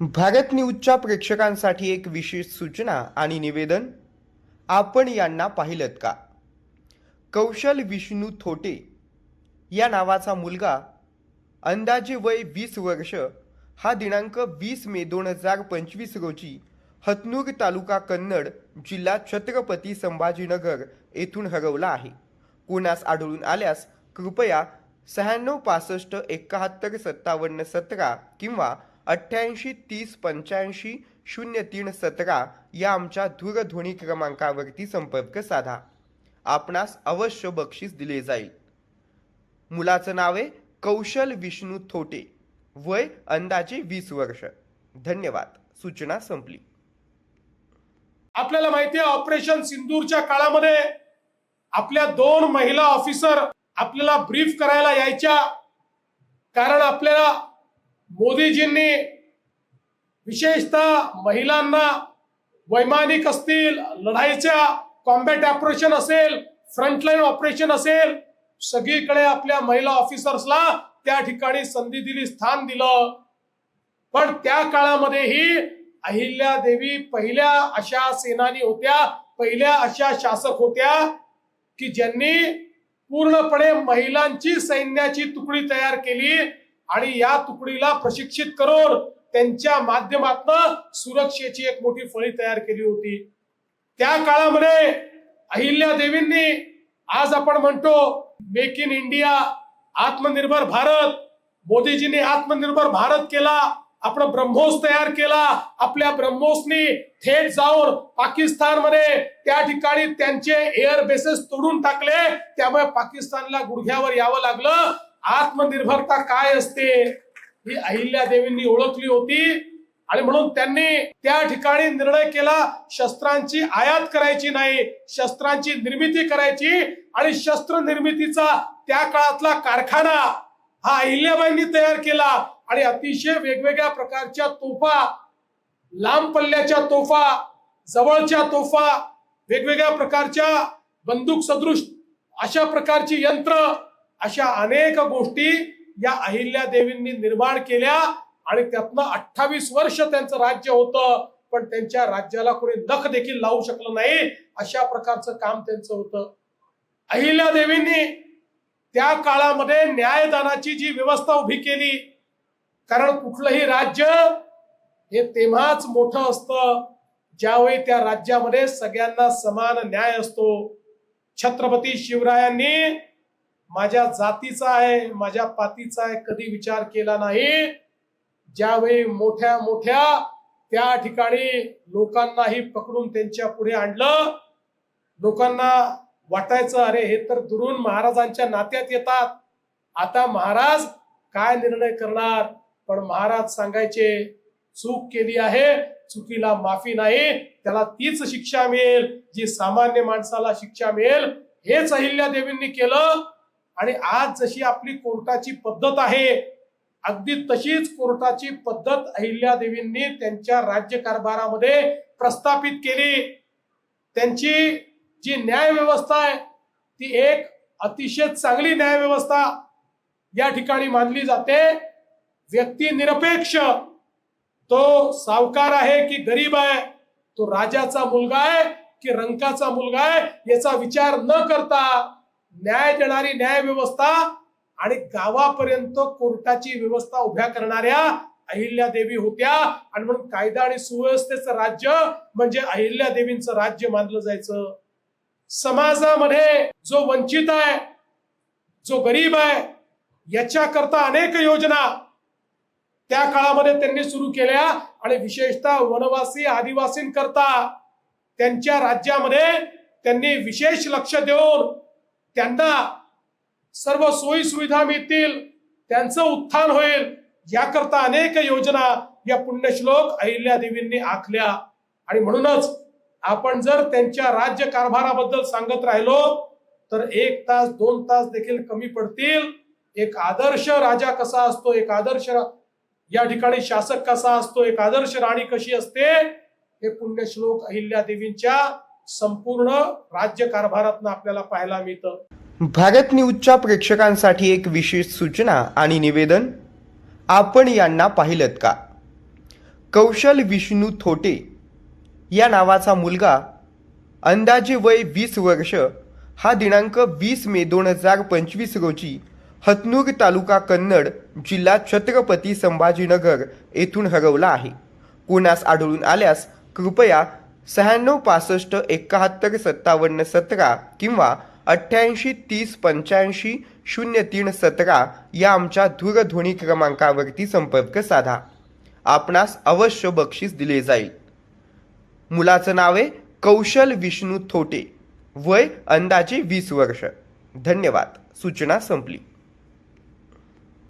भारत न्यूजच्या प्रेक्षकांसाठी एक विशेष सूचना आणि निवेदन? आपण यांना पाहिलं का? कौशल विष्णू थोटे या नावाचा मुलगा अंदाजे वय वीस वर्ष हा दिनांक वीस मे दोन हजार पंचवीस रोजी हतनूर तालुका कन्नड जिल्हा छत्रपती संभाजीनगर येथून हरवला आहे. कोणास आढळून आल्यास कृपया शहाण्णव पासष्ट एकाहत्तर सत्तावन्न सतरा किंवा अठ्ठ्याऐंशी तीस पंच्याऐंशी शून्य तीन सतरा या आमच्या दूरध्वनी क्रमांकावरती संपर्क साधा. आपणास अवश्य बक्षीस दिले जाईल. मुलाचं नाव आहे कौशल विष्णू थोटे. वय अंदाजे वीस वर्ष. धन्यवाद. सूचना संपली. आपल्याला माहिती आहे ऑपरेशन सिंदूरच्या काळामध्ये आपल्या दोन महिला ऑफिसर आपल्याला ब्रीफ करायला यायच्या. कारण आपल्याला मोदीजींनी विशेषतः महिलांना वैमानिक असतील लढाईच्या कॉम्बॅट ऑपरेशन असेल फ्रंटलाईन ऑपरेशन असेल सगळीकडे आपल्या महिला ऑफिसर्सला त्या ठिकाणी संधी दिली स्थान दिलं. पण त्या काळामध्येही अहिल्या देवी पहिल्या अशा सेनानी होत्या पहिल्या अशा शासक होत्या की ज्यांनी पूर्णपणे महिलांची सैन्याची तुकडी तयार केली आणि या तुकडीला प्रशिक्षित करून त्यांच्या माध्यमातून सुरक्षेची एक मोठी फळी तयार केली होती. त्या काळामध्ये अहिल्या देवींनी आज आपण म्हणतो मेक इन इंडिया आत्मनिर्भर भारत. मोदीजींनी आत्मनिर्भर भारत केला आपण ब्रह्मोस तयार केला आपल्या ब्रह्मोसनी थेट जाऊन पाकिस्तानमध्ये त्या ठिकाणी त्यांचे एअर बेसेस तोडून टाकले त्यामुळे पाकिस्तानला गुडघ्यावर यावं लागलं. आत्मनिर्भरता काय असते ही अहिल्या देवींनी ओळखली होती. आणि म्हणून त्यांनी त्या ठिकाणी निर्णय केला शस्त्रांची आयात करायची नाही शस्त्रांची निर्मिती करायची आणि शस्त्र निर्मितीचा त्या काळातला कारखाना हा अहिल्याबाईंनी तयार केला. आणि अतिशय वेगवेगळ्या प्रकारच्या तोफा लांब पल्ल्याच्या तोफा जवळच्या तोफा वेगवेगळ्या प्रकारच्या बंदूक सदृश अशा प्रकारची यंत्र अशा अनेक गोष्टी या अहिल्या देवींनी निर्माण केल्या आणि त्यातनं अठ्ठावीस वर्ष त्यांचं राज्य होतं पण त्यांच्या राज्याला कोणी नख देखील लावू शकलं नाही अशा प्रकारचं काम त्यांचं होतं. अहिल्या देवींनी त्या काळामध्ये न्यायदानाची जी व्यवस्था उभी केली कारण कुठलंही राज्य हे तेव्हाच मोठं असतं ज्यावेळी त्या राज्यामध्ये सगळ्यांना समान न्याय असतो. छत्रपती शिवरायांनी माझ्या जातीचा आहे माझ्या पातीचा आहे कधी विचार केला नाही. ज्यावेळी मोठ्या मोठ्या त्या ठिकाणी लोकांनाही पकडून त्यांच्या पुढे आणलं लोकांना वाटायचं अरे हे तर दुरून महाराजांच्या नात्यात येतात. आता महाराज काय निर्णय करणार? पण महाराज सांगायचे चूक केली आहे चुकीला माफी नाही. त्याला तीच शिक्षा मिळेल जी सामान्य माणसाला शिक्षा मिळेल. हेच अहिल्या देवींनी केलं. आणि आज जशी आपली कोर्टाची पद्धत आहे अगदी तशीच कोर्टाची पद्धत अहिल्यादेवींनी त्यांच्या राज्यकारभारामध्ये प्रस्थापित केली. त्यांची जी न्याय व्यवस्था आहे ती एक अतिशय चांगली न्याय व्यवस्था या ठिकाणी मानली जाते. व्यक्ती निरपेक्ष तो सावकार आहे की गरीब आहे तो राजाचा मुलगा आहे की रंकाचा मुलगा आहे याचा विचार न करता न्याय देणारी न्याय व्यवस्था आणि गावापर्यंत कोर्टाची व्यवस्था उभ्या करणाऱ्या अहिल्या देवी होत्या. आणि म्हणून कायदा आणि सुव्यवस्थेचं राज्य म्हणजे अहिल्या देवींचं राज्य मानलं जायचं. समाजामध्ये जो वंचित आहे जो गरीब आहे याच्याकरता अनेक योजना त्या काळामध्ये त्यांनी सुरू केल्या. आणि विशेषतः वनवासी आदिवासींकरता त्यांच्या राज्यामध्ये त्यांनी विशेष लक्ष देऊन त्यांना सर्व सोयी सुविधा मिळतील त्यांचं उत्थान होईल. याकरता अनेक योजना या पुण्यश्लोक अहिल्या देवींनी आखल्या. आणि म्हणूनच आपण जर त्यांच्या राज्य कारभाराबद्दल सांगत राहिलो तर एक तास दोन तास देखील कमी पडतील. एक आदर्श राजा कसा असतो? एक आदर्श या ठिकाणी शासक कसा असतो? एक आदर्श राणी कशी असते? हे पुण्यश्लोक अहिल्या देवींच्या संपूर्ण राज्य कारभारातनं आपल्याला पाहायला मिळतं. भारत न्यूजच्या प्रेक्षकांसाठी एक विशेष सूचना आणि निवेदन आपण यांना पाहिलं का? कौशल विष्णू थोटे या नावाचा मुलगा अंदाजे वय वीस वर्ष हा दिनांक वीस मे दोन हजार पंचवीस रोजी हतनूर तालुका कन्नड जिल्हा छत्रपती संभाजीनगर येथून हरवला आहे. कोणास आढळून आल्यास कृपया शहाण्णव पासष्ट एकाहत्तर सत्तावन्न सतरा किंवा अठ्ठ्याऐंशी तीस पंच्याऐंशी शून्य तीन सतरा या आमच्या दूरध्वनी क्रमांकावरती संपर्क साधा. आपणास अवश्य बक्षीस दिले जाईल. मुलाचं नाव आहे कौशल विष्णू थोटे. वय अंदाजे वीस वर्ष. धन्यवाद. सूचना संपली.